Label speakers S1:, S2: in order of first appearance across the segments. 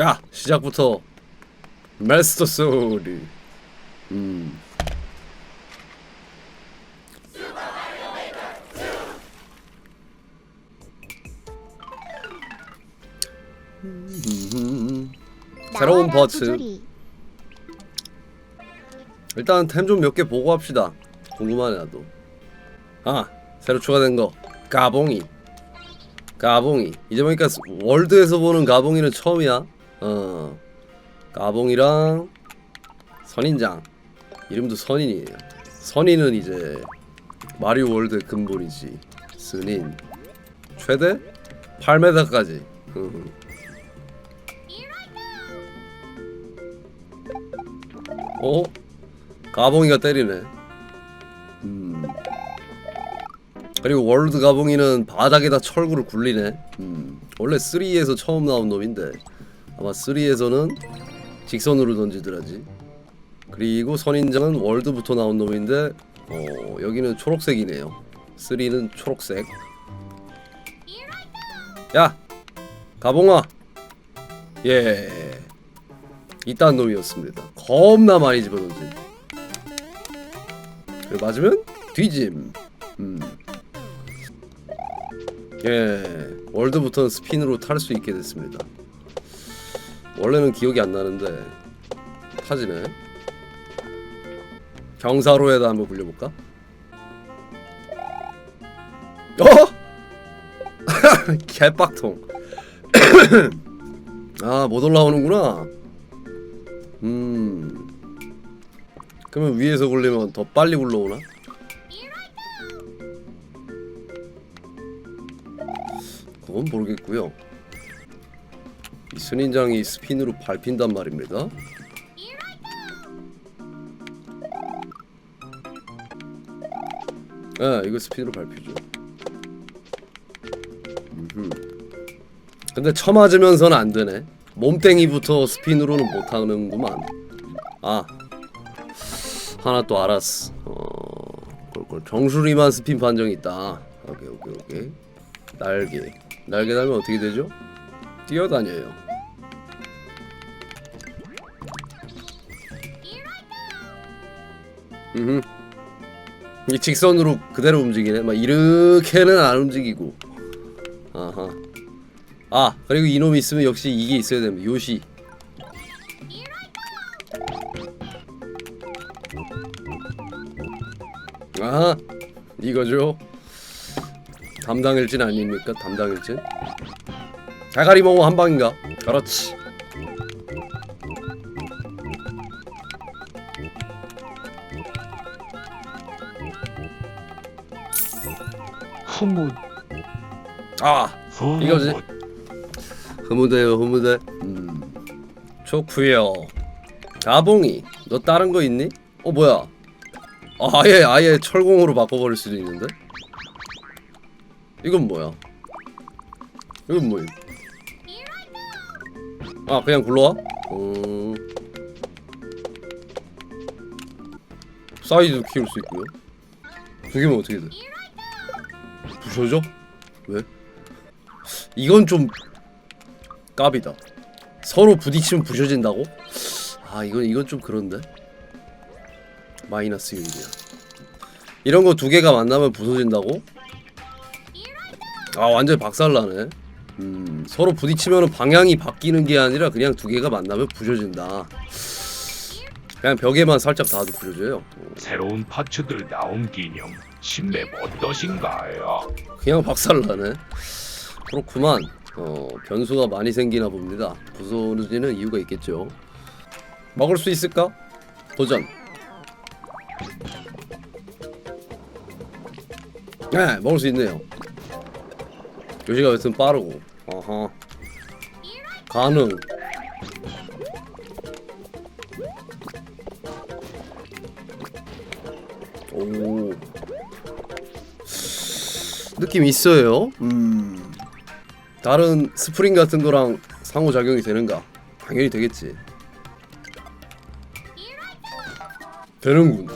S1: 야 시작부터. 마스터 소리 음 새로운 버츠. 일단 템 좀 몇 개 보고 합시다. 궁금하네 나도. 아 새로 추가된 거. 가봉이. 가봉이. 이제 보니까 스- 월드에서 보는 가봉이는 처음이야 어 가봉이랑 선인장 이름도 선인이에요 선인은 이제 마리오 월드 근본이지 스닌 최대 8m까지 어? 가봉이가 때리네. 음. 그리고 월드 가봉이는 바닥에다 철구를 굴리네. 음. 원래 3에서 처음 나온 놈인데 아마 3에서는 직선으로 던지더라지. 그리고 선인장은 월드부터 나온 놈인데 어, 여기는 초록색이네요. 3는 초록색. 야, 가봉아. 예. 이딴 놈이었습니다. 겁나 많이 집어던진. 그래, 맞으면 뒤짐. 음. 예, 월드부터는 스핀으로 탈 수 있게 됐습니다. 원래는 기억이 안 나는데 타지네. 경사로에다 한번 굴려볼까? 어? 개빡통. 아, 못 올라오는구나. 음. 그러면 위에서 굴리면 더 빨리 굴러오나? 그건 모르겠고요. 이 순인장이 스핀으로 밟힌단 말입니다. 아, 이거 스핀으로 밟히죠. 근데 쳐맞으면서는 안 되네. 몸땡이부터 스핀으로는 못 하는구만. 아, 하나 또 알았어. 어, 그걸 정수리만 스핀 판정이 있다. 오케이 오케이 오케이. 날개. 날개 달면 어떻게 되죠? 뛰어다녀요. 음. 이 직선으로 그대로 움직이네. 막 이렇게는 안 움직이고. 아하. 아 그리고 이놈이 있으면 역시 이게 있어야 됩니다. 요시. 아하 이거죠. 담당일진 아닙니까? 담당일진. 자가리 먹어 한 방인가? 그렇지.
S2: 후무
S1: 아 이거지. 흐무대요 흐무대. 음. 좋구요. 가봉이 너 다른 거 있니? 어 뭐야? 아, 아예 아예 철공으로 바꿔버릴 수도 있는데. 이건 뭐야? 이건 뭐야? 아 그냥 굴러와? 음. 사이즈도 키울 수 있고요. 두 개면 어떻게 돼? 부서져? 왜? 이건 좀 깝이다. 서로 부딪히면 부셔진다고? 아 이건 이건 좀 그런데. 마이너스 1이야. 이런 거 두 개가 만나면 부서진다고? 아 완전 박살나네. 음 서로 부딪히면 방향이 바뀌는 게 아니라 그냥 두 개가 만나면 부셔진다. 그냥 벽에만 살짝 닿아도 부셔져요.
S2: 새로운 파츠들 나온 기념 신맵 어떠신가요?
S1: 그냥 박살나네. 그렇구만. 어, 변수가 많이 생기나 봅니다. 부서지는 이유가 있겠죠. 먹을 수 있을까? 도전. 네, 먹을 수 있네요. 요시가 여튼 빠르고. 어허. 가능. 오. 느낌 있어요. 음. 다른 스프링 같은 거랑 상호작용이 되는가? 당연히 되겠지. 되는군.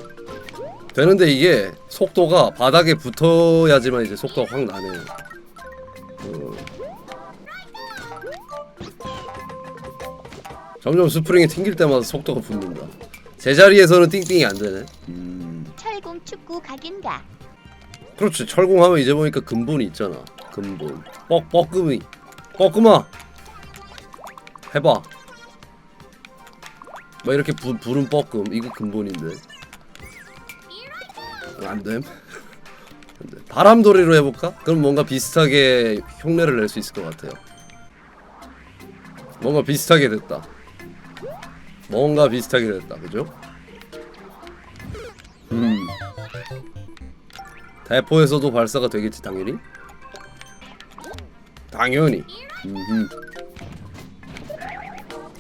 S1: 되는데 이게 속도가 바닥에 붙어야지만 이제 속도가 확 나네요. 어. 점점 스프링이 튕길 때마다 속도가 붙는다. 제자리에서는 띵띵이 안 되네. 음.
S3: 철공 축구 각인가?
S1: 그렇지. 철공하면 이제 보니까 근본이 있잖아. 근본. 뻑 뻑금이. 뻑금아. 해봐. 막 이렇게 부, 부른 뻑금 이거 근본인데. 안 됨. 안 돼. 바람돌이로 해볼까? 그럼 뭔가 비슷하게 흉내를 낼 수 있을 것 같아요. 뭔가 비슷하게 됐다. 뭔가 비슷하게 됐다. 그죠? 음. 대포에서도 발사가 되겠지 당연히. 당연히. 음.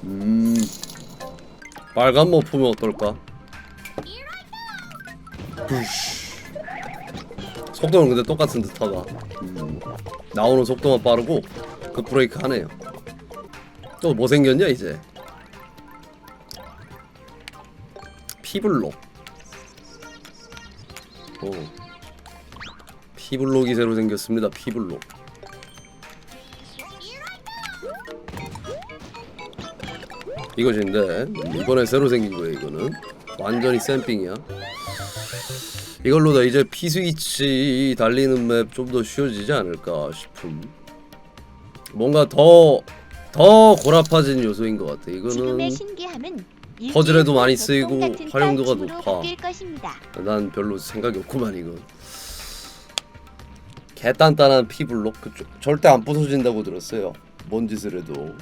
S1: 음. 빨간 모프면 어떨까? 푸쉬. 속도는 근데 똑같은 듯하다. 음. 나오는 속도만 빠르고 그 브레이크 하네요. 또 뭐 생겼냐 이제? 피블록. 오. 피블록이 새로 생겼습니다. 피블록. 이것인데 이번에 새로 생긴 거예요. 이거는 완전히 샘핑이야. 이걸로 다 이제 P 스위치 달리는 맵 좀 더 쉬워지지 않을까 싶음. 뭔가 더더 고라파진 요소인 것 같아. 이거는 퍼즐에도 많이 쓰이고 활용도가 높아. 난 별로 생각이 없구만 이건. 개단단한 피블록 그 절대 안 부서진다고 들었어요. 뭔 짓을 해도.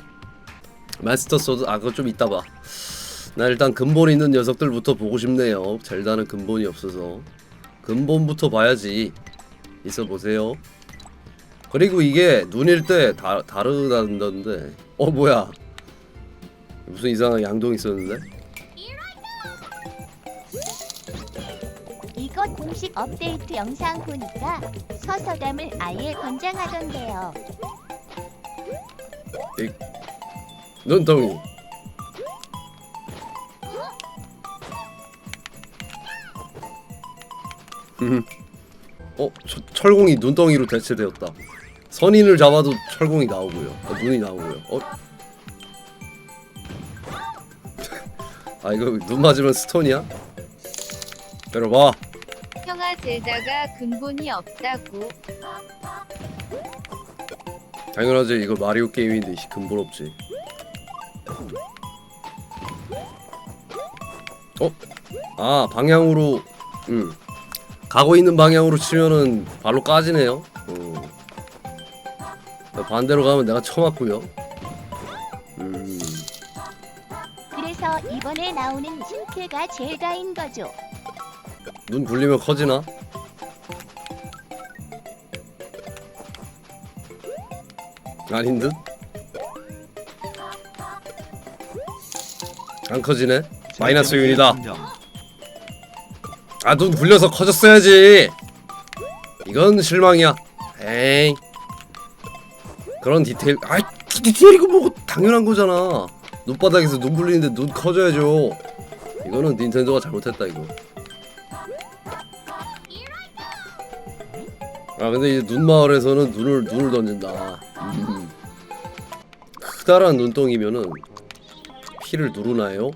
S1: 마스터 소드 아 그거 좀 이따 봐. 나 일단 근본 있는 녀석들부터 보고 싶네요. 젤다는 근본이 없어서 근본부터 봐야지. 있어 보세요. 그리고 이게 눈일 때 다, 다르다던데. 어 뭐야? 무슨 이상한 양동 있었는데?
S3: 이것 공식 업데이트 영상 보니까 서서담을 아예 권장하던데요.
S1: 눈덩이. 음. 어, 저, 철공이 눈덩이로 대체되었다. 선인을 잡아도 철공이 나오고요. 어, 눈이 나오고요. 어? 아 이거 눈 맞으면 스톤이야? 때려봐.
S4: 형아 젤다가 근본이 없다고
S1: 당연하지. 이거 마리오 게임인데 씨, 근본 없지. 어? 아 방향으로 음 가고 있는 방향으로 치면은 발로 까지네요. 어. 반대로 가면 내가 쳐맞고요. 음
S3: 그래서 이번에 나오는 신캐가 젤다인 거죠.
S1: 눈 굴리면 커지나? 아닌 듯? 안 커지네. 마이너스 윤이다. 아 눈 굴려서 커졌어야지. 이건 실망이야. 에이. 그런 디테일. 아이 디테일 이거 뭐 당연한 거잖아. 눈바닥에서 눈 굴리는데 눈 커져야죠. 이거는 닌텐도가 잘못했다 이거. 아 근데 이제 눈마을에서는 눈을 눈을 던진다. 음. 크다란 눈덩이면은 피를 누르나요?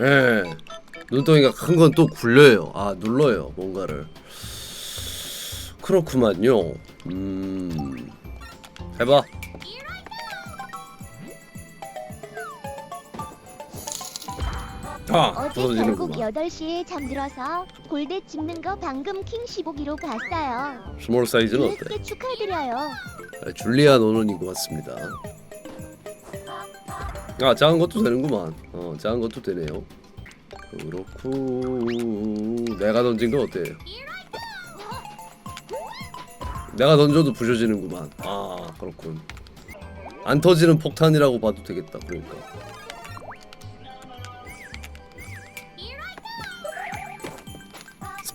S1: 예. 눈덩이가 큰 건 또 굴려요. 아 눌러요 뭔가를. 그렇구만요. 음. 해봐. 아
S3: 어제 결국
S1: 부서지는구만.
S3: 8시에 잠들어서 골대 찍는 거 방금 킹 15기로 봤어요.
S1: 스몰 사이즈는 어때?
S3: 200개 축하드려요.
S1: 아, 줄리아 노는인 것 같습니다. 아 작은 것도 되는구만. 어 작은 것도 되네요. 그렇고 내가 던진 건 어때? 내가 던져도 부셔지는구만. 아 그렇군. 안 터지는 폭탄이라고 봐도 되겠다. 그러니까.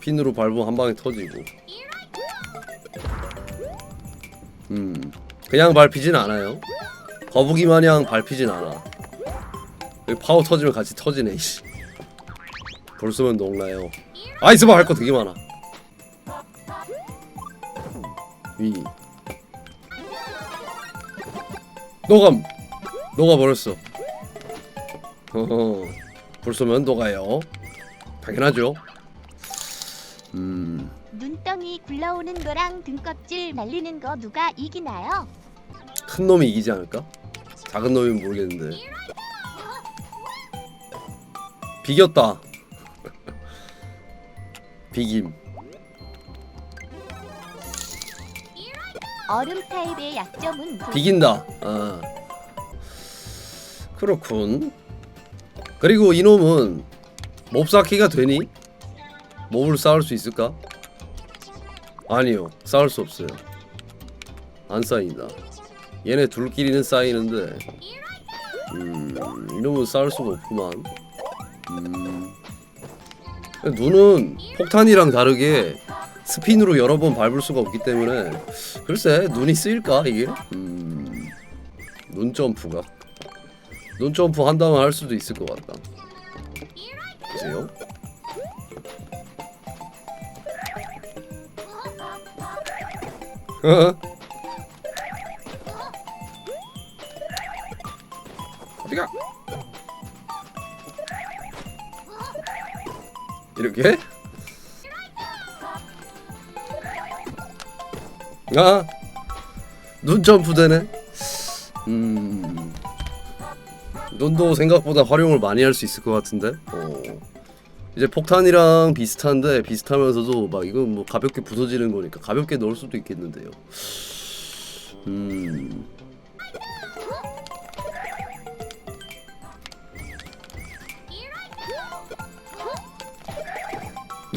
S1: 핀으로 밟으면 한 방에 터지고. 음 그냥 밟히진 않아요. 거북이 마냥 밟히진 않아. 여기 파워 터지면 같이 터지네 이씨. 벌써면 녹나요? 아이스바 할거 되게 많아. 위. 녹음! 녹아버렸어. 허허. 불 쏘면 녹아요. 당연하죠. 음.
S3: 눈덩이 굴러오는 거랑 등껍질 말리는 거 누가 이기나요?
S1: 큰 놈이 이기지 않을까? 작은 놈이면 모르겠는데. 비겼다. 비김.
S3: 얼음 타입의 약점은 그
S1: 비긴다. 아. 그렇군. 그리고 이놈은 몹 쌓기가 되니? 몹을 쌓을 수 있을까? 아니요. 쌓을 수 없어요. 안 쌓인다. 얘네 둘끼리는 쌓이는데 음, 이놈은 쌓을 수가 없구만. 음. 눈은 폭탄이랑 다르게 스핀으로 여러 번 밟을 수가 없기 때문에 글쎄 눈이 쓰일까 이게? 음, 눈 점프가 눈 점프 한다면 할 수도 있을 것 같다. 어디가? 이렇게? 아, 눈 점프 되네. 음, 눈도 생각보다 활용을 많이 할 수 있을 것 같은데. 어. 이제 폭탄이랑 비슷한데 비슷하면서도 막 이건 뭐 가볍게 부서지는 거니까 가볍게 넣을 수도 있겠는데요. 음.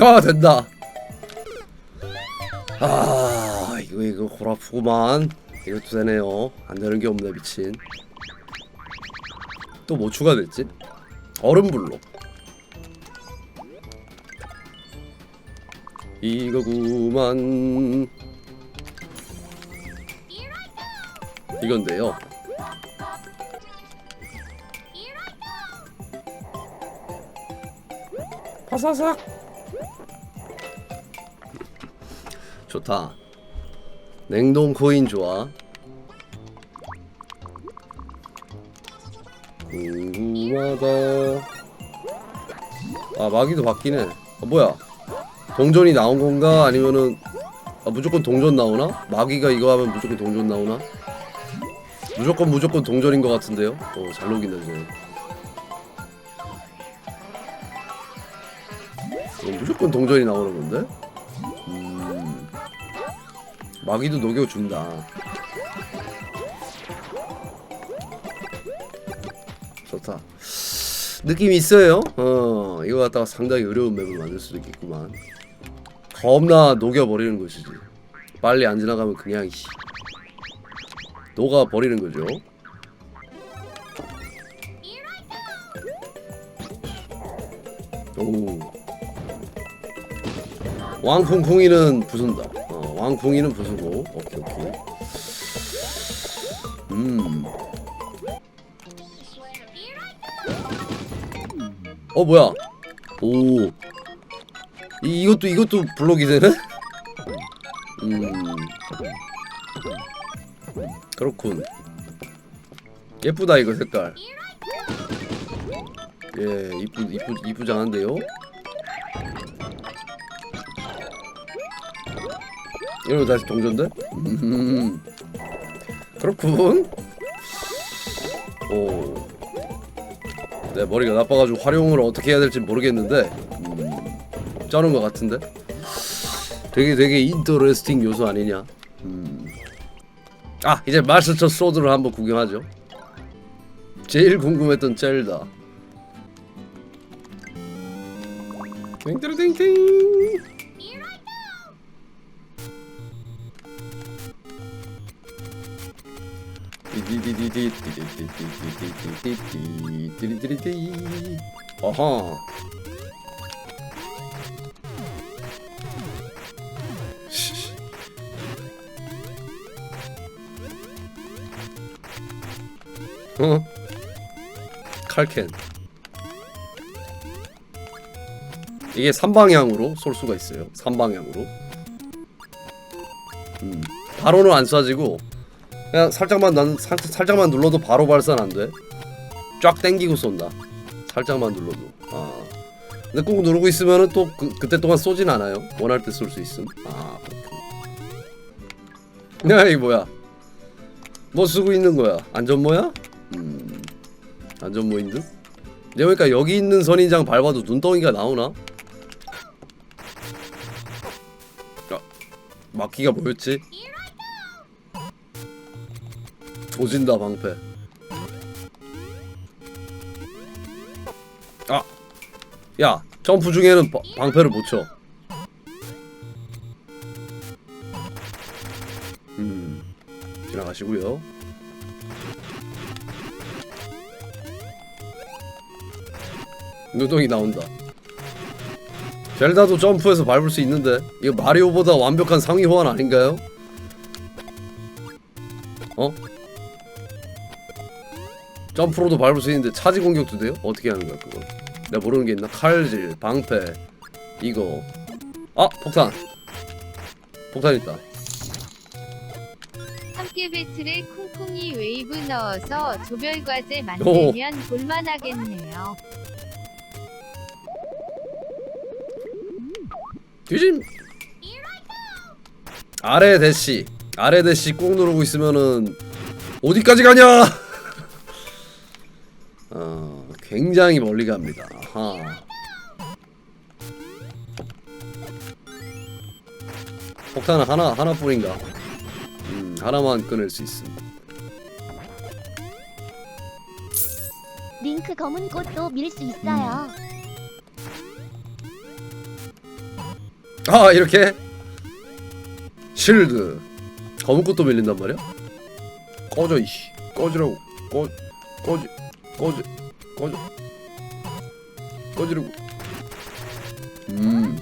S1: 아 된다. 아 이거 이거 골 아프구만. 이것도 되네요. 안 되는 게 없네 미친. 또 뭐 추가됐지? 얼음불로. 이거구만. 이건데요. 파사삭. 좋다. 냉동 코인 좋아. 궁금하다. 아 마기도 바뀌네. 아 뭐야? 동전이 나온 건가 아니면은 아, 무조건 동전 나오나? 마기가 이거 하면 무조건 동전 나오나? 무조건 무조건 동전인 것 같은데요? 어, 잘 녹이네 저. 어, 무조건 동전이 나오는 건데? 음, 마기도 녹여준다. 좋다. 느낌 있어요. 어, 이거 갖다가 상당히 어려운 맵을 만들 수도 있겠구만. 겁나 녹여버리는 것이지. 빨리 안 지나가면 그냥 씨, 녹아버리는 거죠. 오. 왕콩콩이는 부순다. 어, 왕콩이는 부수고. 오케이 오케이. 음. 어 뭐야? 오. 이, 이것도 이것도 블록이 되네? 음. 그렇군. 예쁘다 이거 색깔. 예, 이쁘 이쁘 이쁘장한데요. 이러면 다시 동전데? 음. 그렇군. 오. 내 머리가 나빠가지고 활용을 어떻게 해야 될지 모르겠는데 음, 짜는 것 같은데? 되게 되게 인터레스팅 요소 아니냐? 음. 아 이제 마스터 소드를 한번 구경하죠. 제일 궁금했던 젤다. 땡땡땡. 어허 어? 칼캔. 이게 3방향으로 쏠 수가 있어요. 3방향으로. 음. 바로는 안 쏴지고 그냥 살짝만 난 살, 살짝만 눌러도 바로 발산 안 돼. 쫙 땡기고 쏜다. 살짝만 눌러도 아 근데 꾹 누르고 있으면은 또 그, 그때 동안 쏘진 않아요 원할 때 쏠 수 있음 아 그렇군 야 이게 뭐야 뭐 쓰고 있는 거야 안전모야? 음 안전모인 듯? 내가 보니까 여기 있는 선인장 밟아도 눈덩이가 나오나? 야 막기가 뭐였지? 조진다 방패 아! 야 점프 중에는 바- 방패를 못 쳐 음 지나가시고요 눈덩이 나온다 젤다도 점프해서 밟을 수 있는데 이거 마리오보다 완벽한 상위 호환 아닌가요? 어? 점프로도 밟을 수 있는데 차지 공격도 돼요? 어떻게 하는 거야 그거? 내가 모르는 게 있나? 칼질, 방패, 이거. 아 폭탄. 폭탄 있다.
S4: 함께 배틀에 쿵쿵이 웨이브 넣어서 조별 과제 만들면 볼만하겠네요.
S1: 뒤짐. 아래 대시, 아래 대시 꾹 누르고 있으면은 어디까지 가냐? 어, 굉장히 멀리 갑니다. 아하. 폭탄은 하나 하나뿐인가? 음, 하나만 꺼낼 수 있음.
S3: 링크 검은 꽃도 밀 수 있어요.
S1: 아 이렇게? 실드. 검은 꽃도 밀린단 말이야? 꺼져 이씨. 꺼지라고. 꺼 꺼지 꺼지 꺼져. 꺼지라고. 음.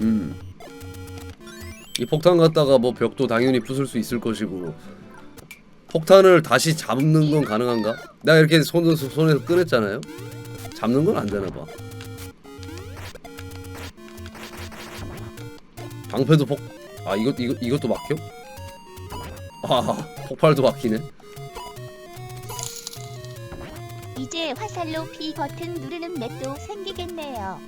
S1: 음. 이 폭탄 갖다가 뭐 벽도 당연히 부술 수 있을 것이고 폭탄을 다시 잡는 건 가능한가? 내가 이렇게 손, 손에서 꺼냈잖아요? 잡는 건 안 되나 봐. 방패도 폭, 아 이것 이것 이것도 막혀? 아 폭발도 막히네.
S3: 이제 화살로 P 버튼 누르는 맵도 생기겠네요.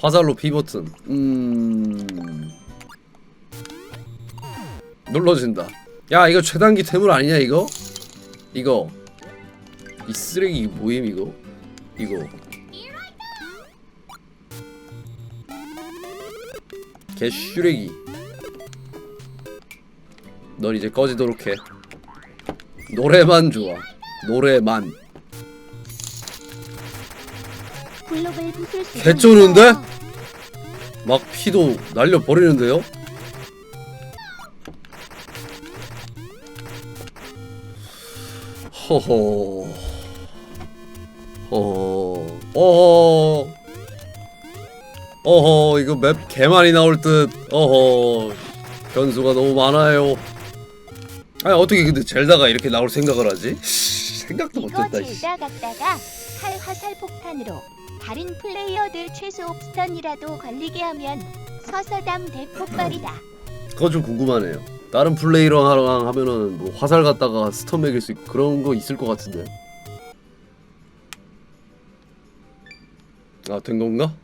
S1: 화살로 P 버튼. 음. 눌러진다. 야 이거 최단기 태물 아니냐 이거? 이거 이 쓰레기 모임 이거? 이거 개슈레기. 넌 이제 꺼지도록 해. 노래만 좋아. 노래만. 개쩌는데? 막 피도 날려 버리는데요? 허허. 허허. 어허. 어허 이거 맵 개 많이 나올 듯. 어허. 변수가 너무 많아요. 아니 어떻게 근데 젤다가 이렇게 나올 생각을 하지? 생각도 못했다. 씨.
S3: 질다 갔다가 칼 화살 폭탄으로 다른 플레이어들 최소 옵스턴이라도 걸리게 하면 서서담 대폭발이다.
S1: 그거 좀 궁금하네요. 다른 플레이랑 하면은 뭐 화살 갖다가 스턴 매길 수 있고 그런 거 있을 것 같은데. 아, 된 건가?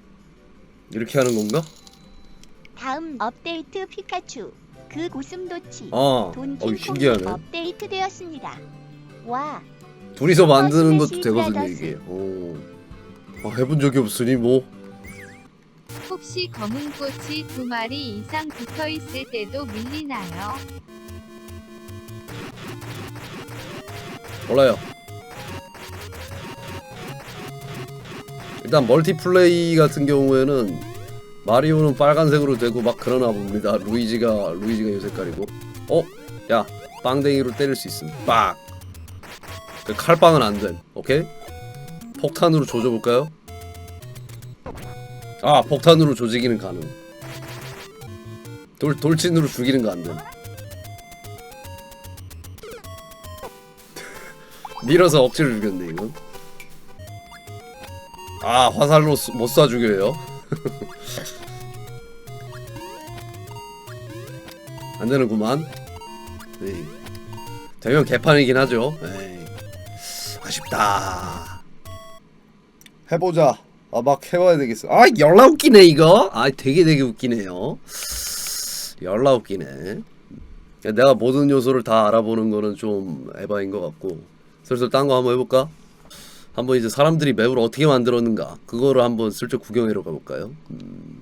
S1: 이렇게 하는 건가?
S3: 다음 업데이트 피카츄 그 고슴도치
S1: 아, 돈어
S3: 킹콩
S1: 신기하네.
S3: 업데이트 되었습니다. 와
S1: 둘이서 만드는 것도 되거든요. 이게. 오. 아, 해본 적이 없으니 뭐.
S4: 혹시 검은 꽃이 두 마리 이상 붙어 있을 때도 밀리나요?
S1: 몰라요. 일단 멀티플레이 같은 경우에는 마리오는 빨간색으로 되고 막 그러나 봅니다. 루이지가 루이지가 이 색깔이고. 어? 야, 빵댕이로 때릴 수 있음. 빡. 그 칼빵은 안 됨. 오케이? 폭탄으로 조져 볼까요? 아, 폭탄으로 조지기는 가능. 돌 돌진으로 죽이는 거 안 됨. 밀어서 억지로 죽였네 이건. 아 화살로 쏘- 못쏴 죽여요. 안 되는구만. 에이. 되면 개판이긴 하죠. 에이. 아쉽다. 해보자. 아 막 해봐야 되겠어. 아 열나 웃기네 이거. 아 되게 되게 웃기네요. 열나 웃기네. 내가 모든 요소를 다 알아보는 거는 좀 에바인 것 같고 슬슬 딴 거 한번 해볼까? 한번 이제 사람들이 맵을 어떻게 만들었는가 그거를 한번 슬쩍 구경하러 가볼까요? 음.